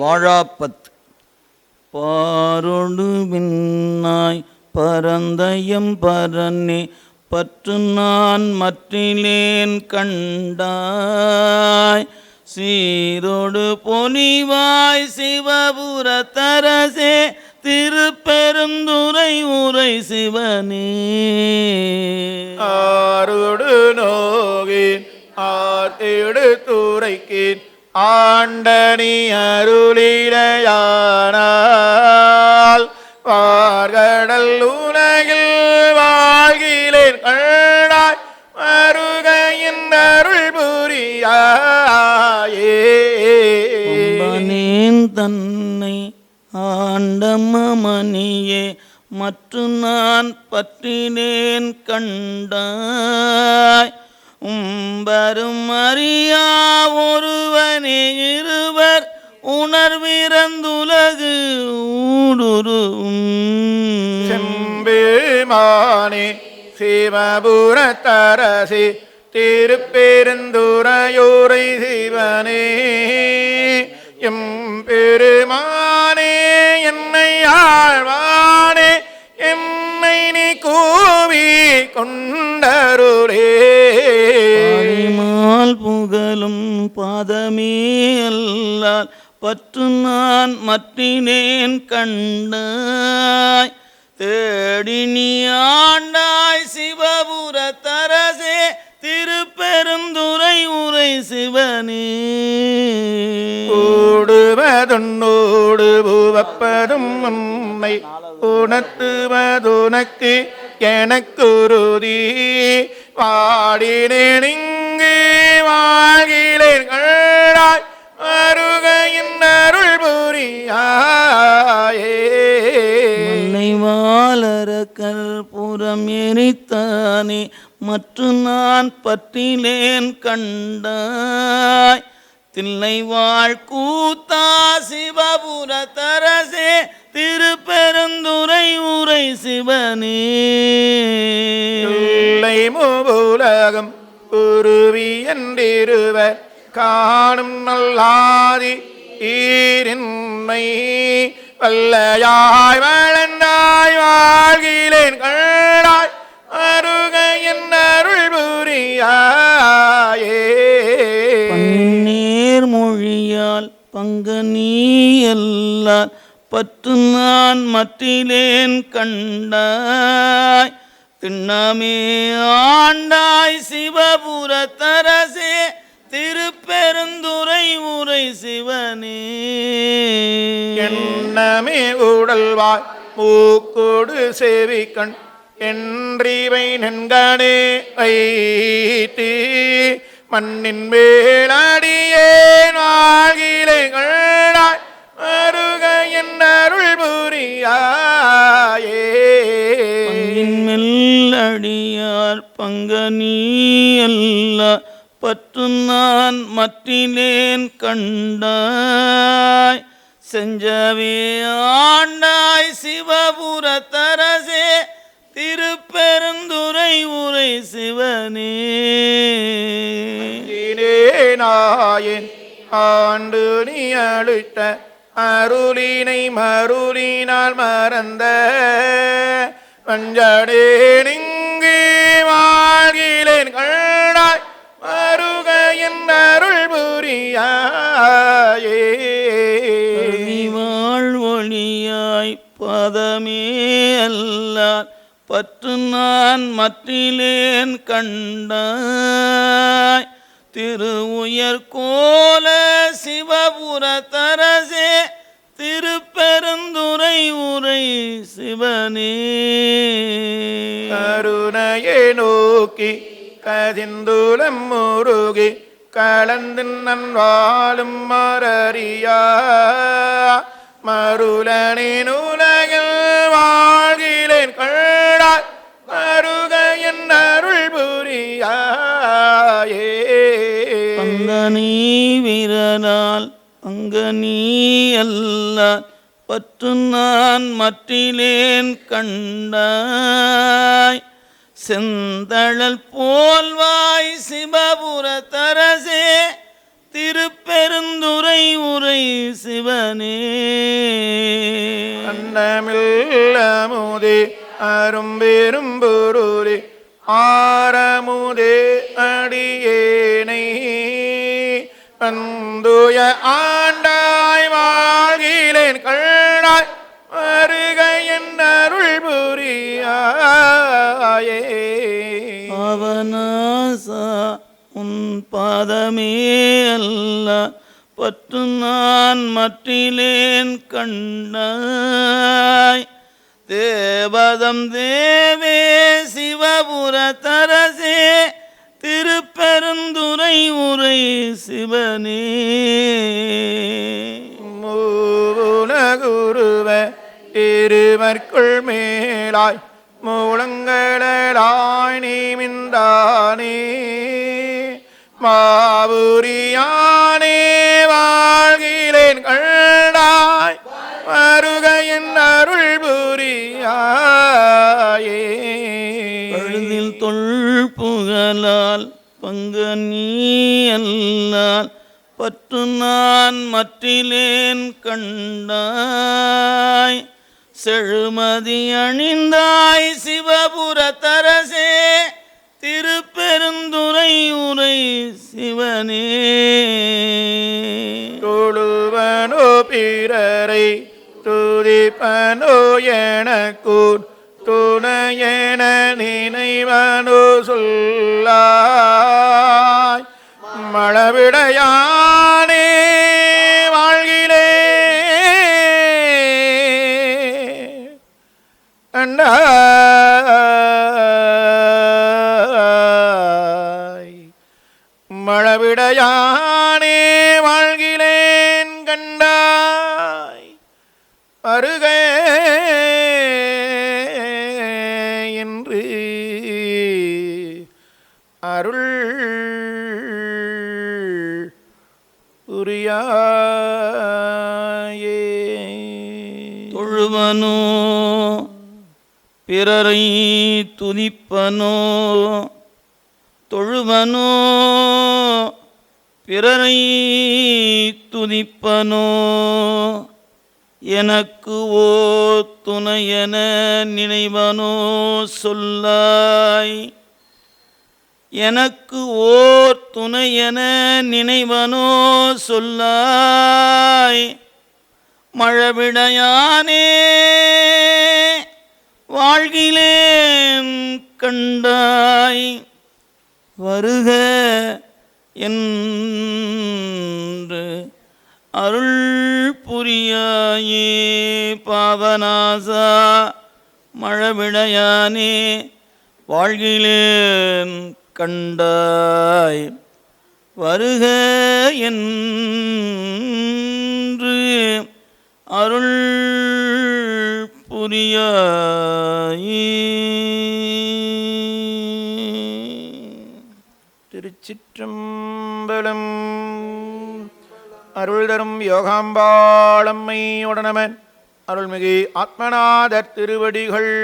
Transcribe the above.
வாழாப்பத் பாரொடு விண்ணாய் பரந்தயம் பரன்னே பற்று நான் மற்றிலேன் கண்டாய். சீரோடு பொனிவாய் சிவபுர தரசே திருப்பெருந்துரை உரை சிவனே. ஆரோடு நோகின் ஆர் எடுத்துரைக்கின் ஆண்டனி அருளிலையானால் வார்கடல் உலகில் வாழ்கிலேன் கண்டாய் வருகையின் அருள் புரியாயே. தன்னை ஆண்டமணியே மற்ற நான் பற்றினேன் கண்டாய். உம்பரும் அறியா ஒருவனே இருவர் உணர்விறந்துலகு ஊடுருவும். செம்பேமானே சிவபுரத்தரசி திருப்பெருந்துரையூரை சிவனே. எம் பெருமானே என்னை ஆழ்வானே என்னை நீ கூவி கொண்டருளே. பாடிமால் புகழும் பாதமே அல்லால் பற்று நான் மற்றினேன் கண்டாய். தேடி நீ ஆண்டாய் சிவபுர தரசே திருப்பெருந்துரை உரை சிவனே. ஓடுவதுன்னோடு பூவப்பதும் உண்மை உணர்த்துவதுனக்கு எனக்குருதி. வாடினேன் இங்கு வாழ்கிறேன் கண்டாய் அருகையின் அருள் புரியாயே. மன்னை வாழறக்கல் எரித்தானே மற்ற நான் பற்றினேன் கண்டாய். தில்லை வாழ் கூத்தா சிவபுர தரசே திருப்பெருந்துரை உரை சிவனே. இல்லை மூவுலகம் உருவி என்றிருவர் காணும் நல்லாதி ஈரின்மை. வல்லையாய் வளர்ந்தாய் வாழ்கிலேன் கண்டாய் அருகையின் அருள் புரியாயே. பங்கு நீ எல்லால் பற்று நான் மற்றிலேன் கண்டாய். திண்ணமே ஆண்டாய் சிவபுர தரசே திருப்பெருந்துரை உரை சிவனே. எண்ணமே உடல்வாய் மூக்கோடு சேவிக்கண் என்றிவை நன்கனே வைத்து மண்ணின் மேலடியே வாழ்கிலே செஞ்சவே ஆண்டாய் சிவபுர தரசே திருப்பெருந்துரை உரை சிவனே நாயன் ஆண்டு நீ அழுத்த அருளினை மருளினால் மறந்த வஞ்சடே நிங்கு வாழ்கிலேன் கண்ணாய் மருகையின் அருள் புரியாயே. வாழ்வொழியாய் பதமே பற்று நான் மற்றிலேன் கண்டாய். திரு உயர் கோல சிவபுரத்தரசே திருப்பெருந்துரை உரை சிவனே. கருணையை நோக்கி கதிந்துளம் முருகி கலந்து நன் வாழும் மரறியா மருளனின் உலகில் வாழ்கிலேன் கண்டாய் மருக என் அருள் புரியாயே. பங்க நீ வீரனால் பங்க நீ அல்ல பற்று நான் மற்றிலேன் கண்டாய். செந்தழல் போல்வாய் சிவபுர தரசே திருப்பெருந்துரை உரை சிவனே. அன்னமில்லமுதே அரும்பெரும்பொருளே ஆரமுதே அடியேனை. வந்துய ஆண்டாய் வாழ்கிலேன் கண்ணாய் வருக என் அருள் புரியாயே. பாவனாசா உன் பாதமே அல்ல பற்று நான் மற்றிலேன் கண்டாய் தேவதம் தேவே சிவபுர தரசே திருப்பெருந்துரை உரை சிவனே. மூலகுருவ இருவர்க்குள் மேலாய் மூலங்களாய் நீ மின்றானே மாபுரியானே வாழ்கிறேன் கண்டாய். வருகையின் அருள் புரியாயே. பழுதில் தொல் புகழால் பங்க நீ அல்லால் பற்று நான் மற்றிலேன் கண்டாய். செழுமதி அணிந்தாய் சிவபுர தரசே பெருந்துரை உரை சிவனே. தொழுவனோ பிறரை துதிப்பனோ எனக்கூர் துணையென நினைவனோ சொல்லா அருக என்று அருள் புரியாயே. தொழுவனோ பிறரை துதிப்பனோ தொழுவனோ பிறரை துதிப்பனோ எனக்கு ஓ துணையென நினைவனோ சொல்லாய். எனக்கு ஓர் துணையென நினைவனோ சொல்லாய். மழவிடையானே வாழ்கிலேன் கண்டாய். வருக என்று அருள் சூரியாயே பாவநாசா மழவிடையானே வாழ்கிலேன் கண்டாய் வருக என்று அருள் புரியாயே. திருச்சிற்றம்பலம் அருள் தரும் யோகாம்பாளம்மை உடனமன். அருள்மிகு ஆத்மநாதர் திருவடிகள்.